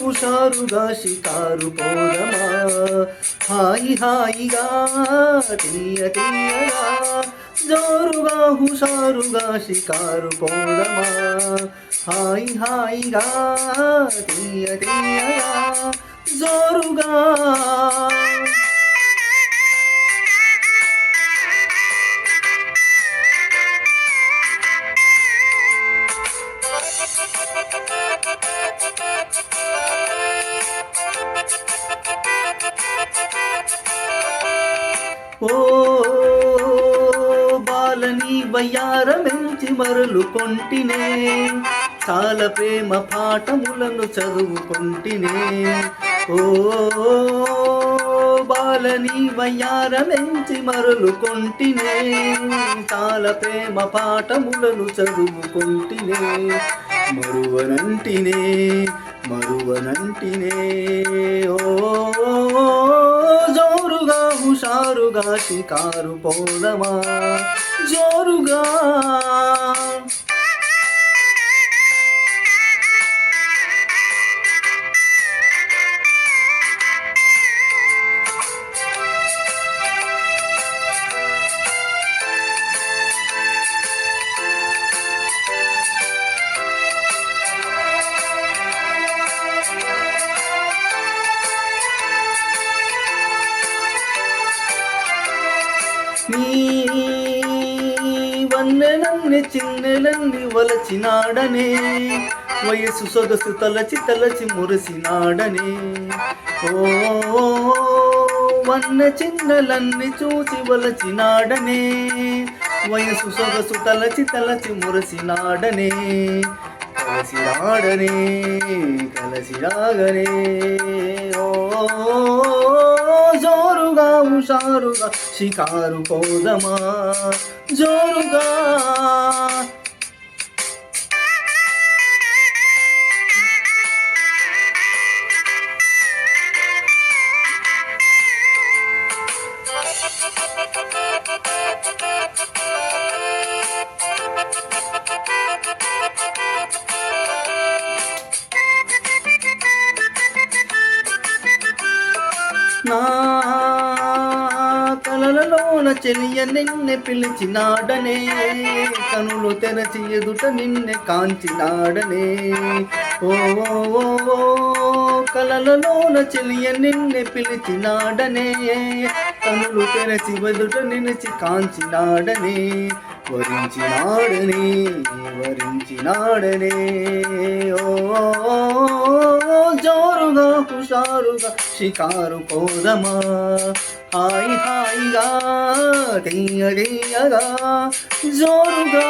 హుషారుగా షికారు పోదమా హాయి హాయిగా తీయ తీయగా జోరుగా హుషారుగా షికారు పోదమా హాయి హాయిగా తీయ తీయగా జోరుగా ఓ బాలని వయ్యారమెంచి మరలు కొంటినే. చాలా ప్రేమ పాఠములను చదువుకుంటినే. ఓ బాలని వయ్యారమెంచి మరలు కొంటినే. చాలా ప్రేమ పాఠములను చదువుకుంటినే. మరువనంటినే మరువనంటినే. ఓ హుషారుగా షికారు పోదమా? జోరుగా నీ చిన్నెలన్ని వలచినాడనే. వయసు సొగసు తలచి తలచి మురిసినాడనే. ఓ వన్న చిన్నలన్ని చూసి వలచినాడనే. వయసు సొగసు తలచి తలచి మురిసినాడనే. కలసిరాడనే కలసిరాగనే. ఓ జోరుగా హుషారుగా షికారు పోదమా జోరుగా నా కలలలోన చెలియ నిన్నే పిలిచినాడనే. కనులు తెరచి ఎదుట నిన్నే కాంచినాడనే. ఓ ఓ, ఓ, కలలలోన చెలియ నిన్నే పిలిచినాడనే. కనులు తెరచి ఎదుట నిలిచి కాంచినాడనే. వరించినాడనే వరించినాడనే. ఓ షికారు పోదమా హాయి హాయిగా తీయ జోరుగా